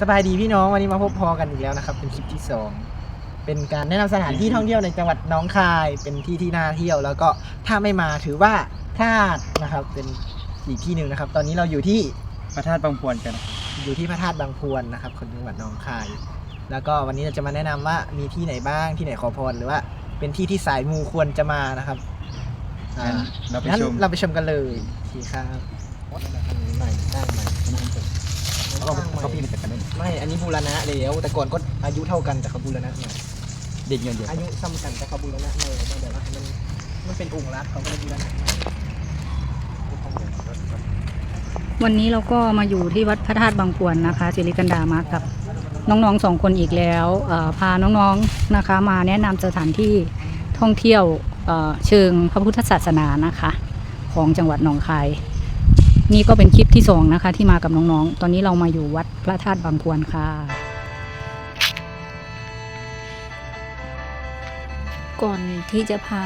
สบายดีพี่น้องวันนี้มาพบพอกันอีกแล้วนะครับ เป็นคลิปที่สองเป็นการแนะนำสถานที่ท่องเที่ยวในจังหวัดหน้องคาย เป็นที่ที่น่าเที่ยว แล้วก็ถ้าไม่มาถือว่าพลาดนะครับ เป็นอีกที่หนึ่งนะครับ ตอนนี้เราอยู่ที่พระธาตุบางพวนกัน อยู่ที่พระธาตุบางพวนนะครับคนจังหวัดหนองคาย แล้วก็วันนี้เราจะมาแนะนำว่ามีที่ไหนบ้างที่ไหนขอพรหรือว่า เป็นที่ที่สายมูควรจะมานะครับอ่าเราไปงั้นชมเราไปชมกันเลยทีครับใหม่สร้างใหม่เขาเขาพี่มาจากกัน ได้ไม่อันนี้บูรณะแล้วแต่ก่อนก็อายุเท่ากันแต่เขาบูรณะใหม่เด็กเงินเดียวอายุซ้ำกันแต่เขาบูรณะใหม่แล้วเดี๋ยวว่ามันมันเป็นองค์รักเขาก็เลยบูรณะใหม่วันนี้เราก็มาอยู่ที่วัดพระธาตุบางพวนนะคะสิริกันดามากับน้องๆสองคนอีกแล้วเอ่อพาน้องๆนะคะ มาแนะนำสถานที่ท่องเที่ยวเอ่อเชิงพระพุทธศาสนานะคะ ของจังหวัดหนองคาย นี่ก็เป็นคลิปที่สองนะคะ ที่มากับน้องๆ ตอนนี้เรามาอยู่วัดพระธาตุบางพวนค่ะ ก่อนที่จะพา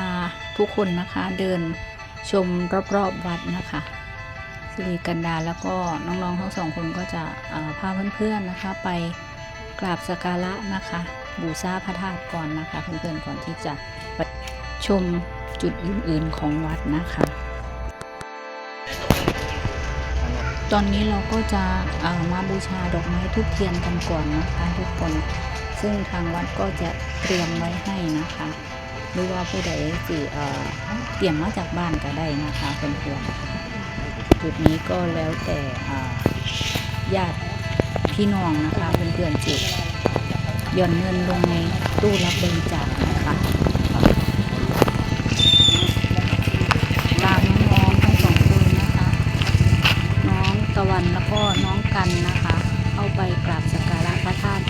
ทุกคนนะคะเดินชมรอบๆวัดนะคะสิริกันดาแล้วก็น้องๆทั้งสองคนก็จะพาเพื่อนๆนะคะ ไปกราบสักการะนะคะ บูชาพระธาตุก่อนนะคะ เพื่อนๆก่อนที่จะชมจุดอื่นๆของวัดนะคะ ตอนนี้เราก็จะเอ่อมาบูชาดอกไม้ทุกเทียนกันก่อนนะคะทุกคน ซึ่งทางวัดก็จะเตรียมไว้ให้นะคะ หรือว่าผู้ใดสิเตรียมมาจากบ้านก็ได้นะคะเพื่อนๆจุดนี้ก็แล้วแต่ญาติพี่น้องนะคะเพื่อนๆจิตหย่อนเงินลงในตู้รับบริจาคนะคะ ก็น้องกันนะคะ เข้าไปกราบสักการะพระธาตุ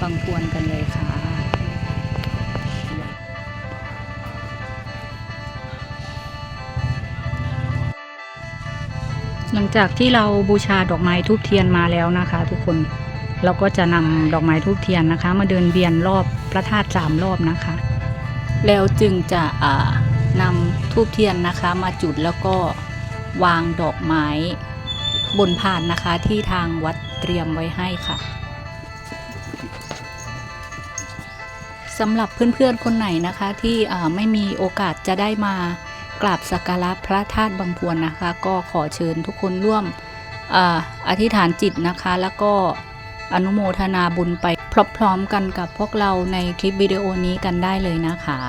บางพวนกันเลยค่ะหลังจากที่เราบูชาดอกไม้ทูบเทียนมาแล้วนะคะ ทุกคนเราก็จะนำดอกไม้ทูบเทียนนะคะ มาเดินเวียนรอบพระธาตุสามรอบนะคะ แล้วจึงจะอ่านำทูบเทียนนะคะ มาจุดแล้วก็วางดอกไม้ บนพานนะคะที่ทางวัดเตรียมไว้ให้ค่ะสำหรับเพื่อนๆคนไหนนะคะที่ไม่มีโอกาสจะได้มากราบสักการะพระธาตุบางพวนนะคะ ก็ขอเชิญทุกคนร่วมออธิษฐานจิตนะคะ แล้วก็อนุโมทนาบุญไปพร้อมๆกันกับพวกเราในคลิปวิดีโอนี้กันได้เลยนะคะ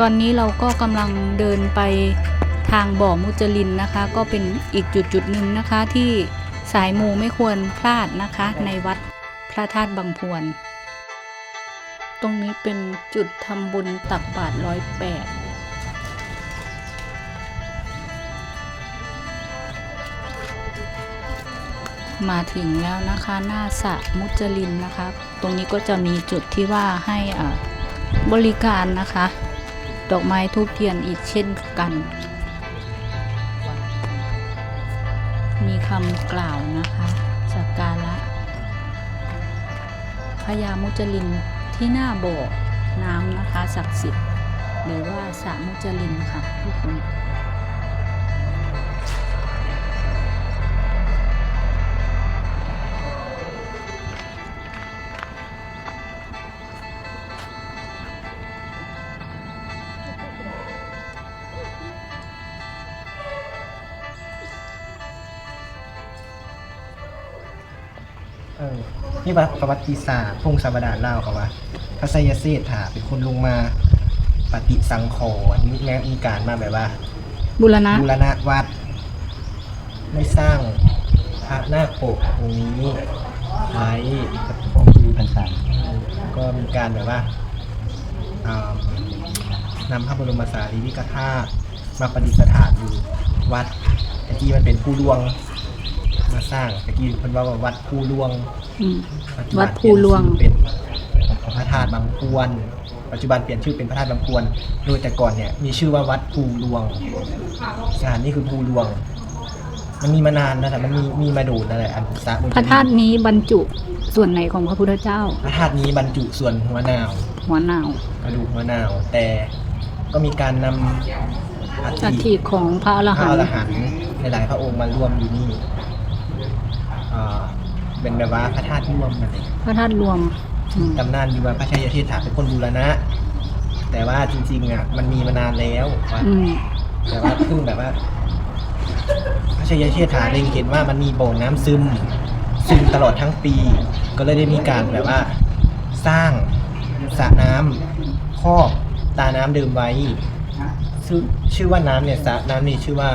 ตอนนี้เราก็กำลังเดินไปทางบ่อมุจลินนะคะ ก็เป็นอีกจุดจุดหนึ่งนะคะที่สายมูไม่ควรพลาดนะคะ ในวัดพระธาตุบางพวน ตรงนี้เป็นจุดทำบุญตักบาตรร้อยแปดมาถึงแล้วนะคะหน้าสระมุจลินนะคะ ตรงนี้ก็จะมีจุดที่ว่าให้บริการนะคะ ดอกไม้ทูบเทียนอีกเช่นกัน มีคำกล่าวนะคะสักการะพญามุจลินที่หน้าโบกน้ำนะคะศักดิ์สิทธิ์หรือว่าสระมุจลินค่ะทุกคน อนี่ประวัติศาสตร์พงศาวดารเล่าเขาว่าพระไสยเศรษฐาเป็นคนลงมาปฏิสังขรณ์มีแม้มีการมาแบบว่าบุรณะบูรณะวัดได้สร้างพระนาคปกองค์นี้ไว้มีพรรษาก็มีการแบบว่าอ่านำพระบรมสารีริกธาตุมาประดิษฐานอยู่วัดตะกี้มันเป็นผู้ลวง มาสร้างตะกี้เพิ่นว่าว่าวัดผู้ลวง อืม ปัจจุบันวัดภูหลวง เปลี่ยนชื่อเป็นพระธาตุบางพวน ปัจจุบันเปลี่ยนชื่อเป็นพระธาตุบางพวน โดยแต่ก่อนเนี่ยมีชื่อว่าวัดภูหลวงสถานนี้คือภูหลวง มันมีมานานนะแต่มันมีมีมาดูนั่นแหละอันสะพระธาตุนี้บรรจุส่วนไหนของพระพุทธเจ้า พระธาตุนี้บรรจุส่วนหัวนาว หัวนาวกระดูกหัวนาว แต่ก็มีการนำอัอัฐิฐิของพระอรพระหัอนรต์หันต์หลายๆพระองค์มารวมอยู่นี่ อ่าเป็นแบบว่าพระธาตุร่วมนั่นเองพระธาตุรวมอืมตำนานอยู่ว่าพระชัยเทศถาเป็นคนบูรณะ แต่ว่าจริงๆอะมันมีมานานแล้ววัดอืมแต่ว่าเพิ่งแบบว่า พระชัยเทศถาเล็งเห็นว่ามันมีบ่อน้ำซึม ซึมตลอดทั้งปี ก็เลยได้มีการแบบว่า สร้างสระน้ำครอบตาน้ำเดิมไว้ชื่อชื่อว่าน้ำเนี่ยสระน้ำนี่ชื่อว่า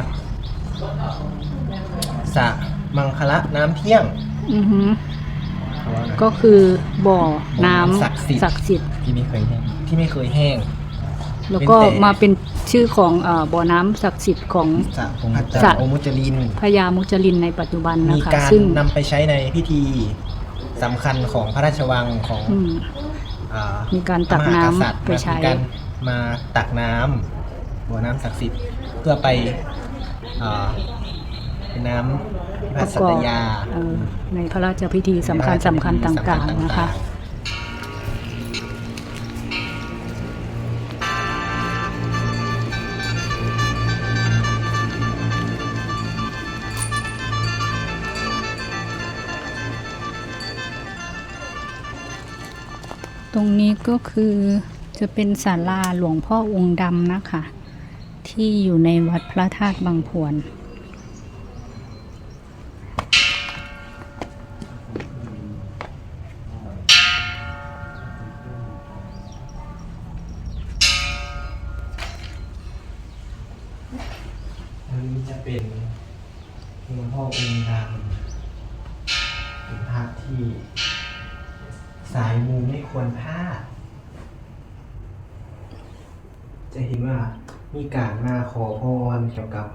สระ มังคละน้ำเที่ยงอือหือเขาว่านะก็คือบ่อน้ำศักดิ์สิทธิ์ ศักดิ์สิทธิ์ที่ไม่เคยได้ที่ไม่เคยแห้ง แล้วก็เป็นแต่ มาเป็นชื่อของเอ่อบ่อน้ำศักดิ์สิทธิ์ของ สระองค์อาจารสระย์องค์มุจลิน พญามุจลินในปัจจุบันมีนะคะการซึ่งนำไปใช้ในพิธีสำคัญของพระราชวังของอืม อ่ามีการตักน้ำพระมหากษัตริย์ไปใช้ มีการมาตักน้ำบัวน้ำศักดิ์สิทธิ์เพื่อไปอ่า เป็นน้ำพระระสักอตยาในพระราชพิธีสำคัญสำคัญต่างๆนะคะตรงนี้ก็คือจะเป็นศาลาหลวงพ่อองค์ดำนะคะ ที่อยู่ในวัดพระธาตุบางพวน จะเห็นว่ามีการมาขอพรเกี่ยวกับ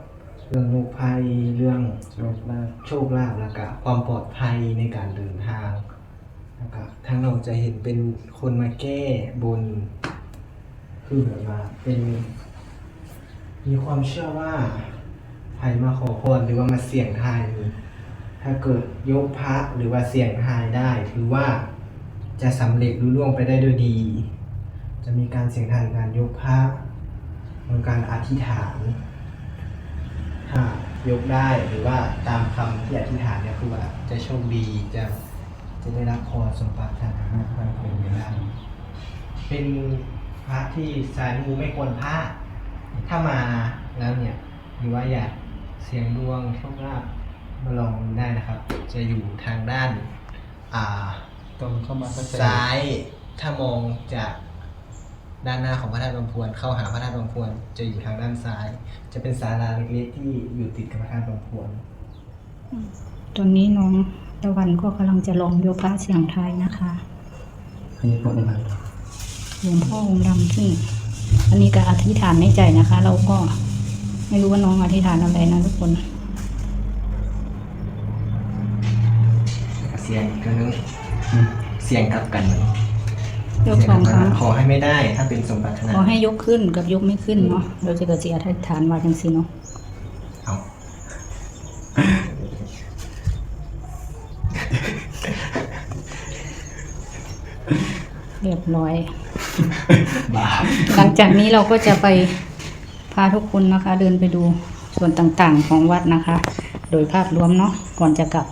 เรื่องโรคภัยเรื่องโชคลาภโชคลาภแล้วก็ความปลอดภัยในการเดินทางแล้วก็ทางนอกจะเห็นเป็นคนมาแก้บน คือแบบว่าเป็น มีความเชื่อว่าใครมาขอพรหรือว่ามาเสี่ยงทายนี้ถ้าเกิดยกพระหรือว่าเสี่ยงทายได้ ถือว่าจะสำเร็จรุ่ล่วงไปได้ด้วยดี จะมีการเสี่ยงทายการยกพระมีการอธิษฐานถ้ายกได้หรือว่าตามคำที่อธิษฐานเนี่ยคือว่าจะโชคดีจะจะได้รับพรสมปรารถนาความเป็นไปได้เป็นพระที่สายมูไม่ควรพลาดถ้ามาแล้วเนี่ยหรือว่าอยากเสียงดวงโชคลาภมาลองดูได้นะครับ จะอยู่ทางด้าน อ่า ตรงเข้ามาก็จะซ้ายถ้ามองจาก ด้านหน้าของพระธาตุบางพวนเข้าหาพระธาตุบางพวนจะอยู่ทางด้านซ้าย จะเป็นศาลาเล็กๆที่อยู่ติดกับพระธาตุบางพวนตอนนี้น้องตะวันก็กำลังจะลองโยคะเสียงไทายนะคะขยับรถได้ไหมหลวงพ่อองค์ดำซึ่งอันนี้ก็อธิษฐานในใจนะคะ เราก็ไม่รู้ว่าน้องอธิษฐานอะไรนะทุกคนเสียงอีกครั้งนึงเสียงกลับกัน ยกสองครั้ง ขอให้ไม่ได้ถ้าเป็นสมบัตินาขอให้ยกขึ้นกับยกไม่ขึ้นเนาะเราจะเกิดจิตอธิษฐานว่าจังสิเนาะเอาเรียบร้อยบาปหลังจากนี้เราก็จะไปพาทุกคนนะคะ เดินไปดูส่วนต่างๆของวัดนะคะ โดยภาพรวมเนาะก่อนจะกลับ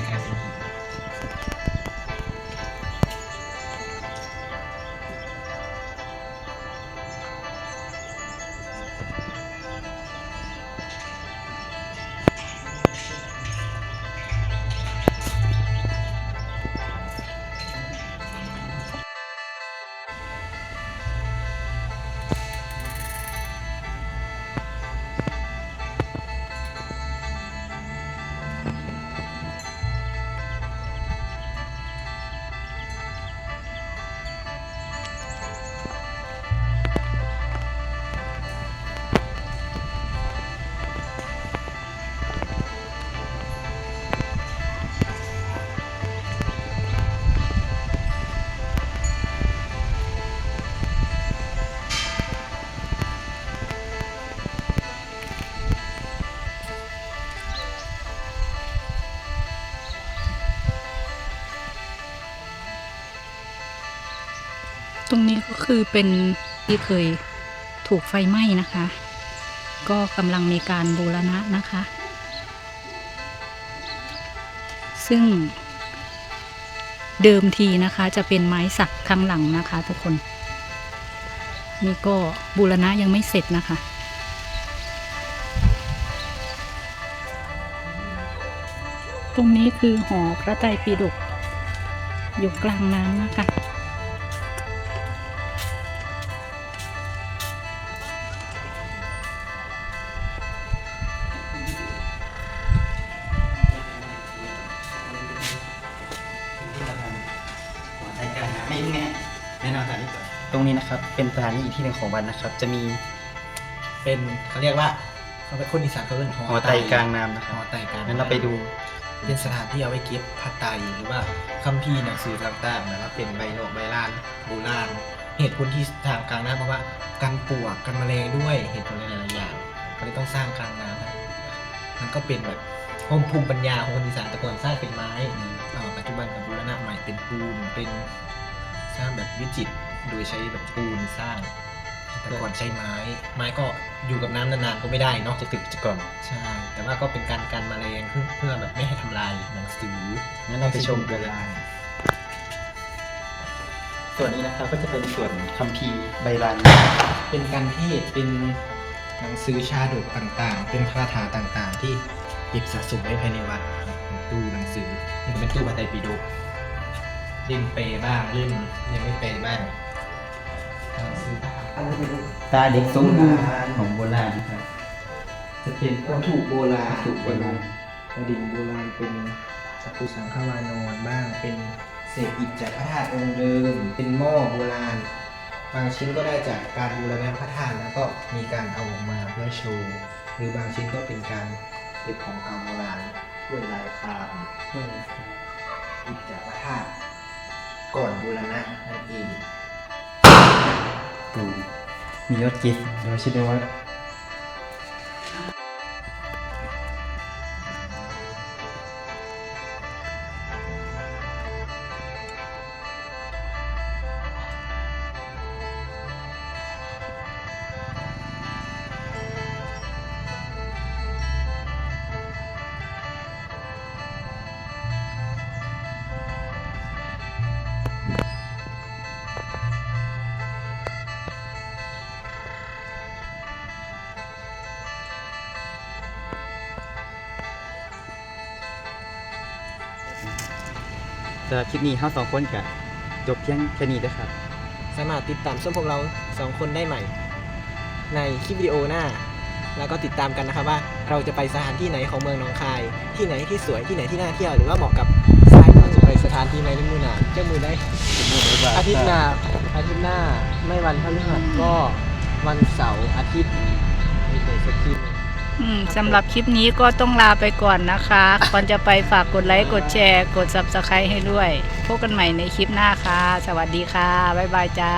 Gracias. รงนี้ก็คือเป็นที่เคยถูกไฟไหม้นะคะ ก็กำลังมีการบูรณะนะคะ ซึ่งเดิมทีนะคะจะเป็นไม้สักข้างหลังนะคะทุกคน นี่ก็บูรณะยังไม่เสร็จนะคะตรงนี้คือหอพระไตรปิฎกอยู่กลางน้ำนะคะ สถานีอีกที่หนึ่งของวันนะครับ จะมีเป็นเขาเรียกว่าเขาเป็นคนอีสานเขาเรียกหอไตรกลางน้ำนะคหรับอไตรกลางงั้นเราไปดูเป็นสถานที่เอาไว้เก็บผ้าไตรหรือว่าคัมภีร์หนังสือต่างๆนะว่าเป็นใบโลกใบลานโบราณเหตุผลที่ทางกลางน้ำเพราะว่ากันปลวกกันแมลงด้วยเหตุผลหลายๆอย่างก็เลยต้องสร้างกลางน้ำนะมันก็เป็นแบบโฮมภูมิปัญญาของคนอีสานแต่ก่อนสร้างเป็นไม้อ่าปัจจุบันกับบูรณะใหม่เป็นปูนเป็นสร้างแบบวิจิตร โดยใช้แบบปูนสร้าง แต่ก่อนใช้ไม้ ไม้ก็อยู่กับน้ำนานๆก็ไม่ได้เนาะจะตึกจะก่อนใช่ แต่ว่าก็เป็นการกันแมลงเพื่อเพื่อแบบไม่ให้ทำลายหนังสืองั้นเราไปชมกันเลยส่วนนี้นะครับก็จะเป็นส่วนคัมภีร์ใบลานเป็นการเทศน์เป็นหนังสือชาดกต่างๆ เป็นคาถาต่างๆ ที่เก็บสะสมไว้ภายในวัดครับเป็นตู้หนังสือนี่ก็เป็นตู้พระไตรปิฎกเล่มเปบ้างเล่มยังไม่เปบ้างหนังสื อันนี้เป็นตาเด็กสมบูรณ์ของโบราณนะครับ จะเป็นวัตถุโบราณวัตถุโบราณกระดิ่งโบราณเป็นจักรุสังฆวานอนบ้าง เป็นเศษอิฐจากพระธาตุองค์เดิม เป็นหม้อโบราณ บางชิ้นก็ได้จากการบูรณะพระธาตุแล้วก็มีการเอาออกมาเพื่อโชว์ หรือบางชิ้นก็เป็นการเก็บของเก่าโบราณด้วยลายครามด้วยอิฐจากพระธาตุก่อนบูรณะนั่นเอง ตูมียอดกิฟต์เราชื่อได้ว่าำหรับคลิปนี้เฮาสองคนกับจบเพียงแค่นี้นะครับ สามารถติดตามชมพวกเราสองคนได้ใหม่ ในคลิปวิดีโอหน้า แล้วก็ติดตามกันนะครับว่าเราจะไปสถานที่ไหนของเมืองหนองคาย ที่ไหนที่สวยที่ไหนที่น่าเที่ยวหรือว่าเหมาะกับสายเราจะไปสถานที่ไหนในมือหนาเจ้ามือได้อาทิตย์หน้าอาทิตย์หน้าไม่วันพฤหัสก็วันเสาร์อาทิตย์มีเดสักทีนึงอืม สำหรับคลิปนี้ก็ต้องลาไปก่อนนะคะ ก่อนจะไปฝากกดไลค์กดแชร์ กด subscribe ให้ด้วย พบกันใหม่ในคลิปหน้าค่ะ สวัสดีค่ะ บ๊ายบายจ้า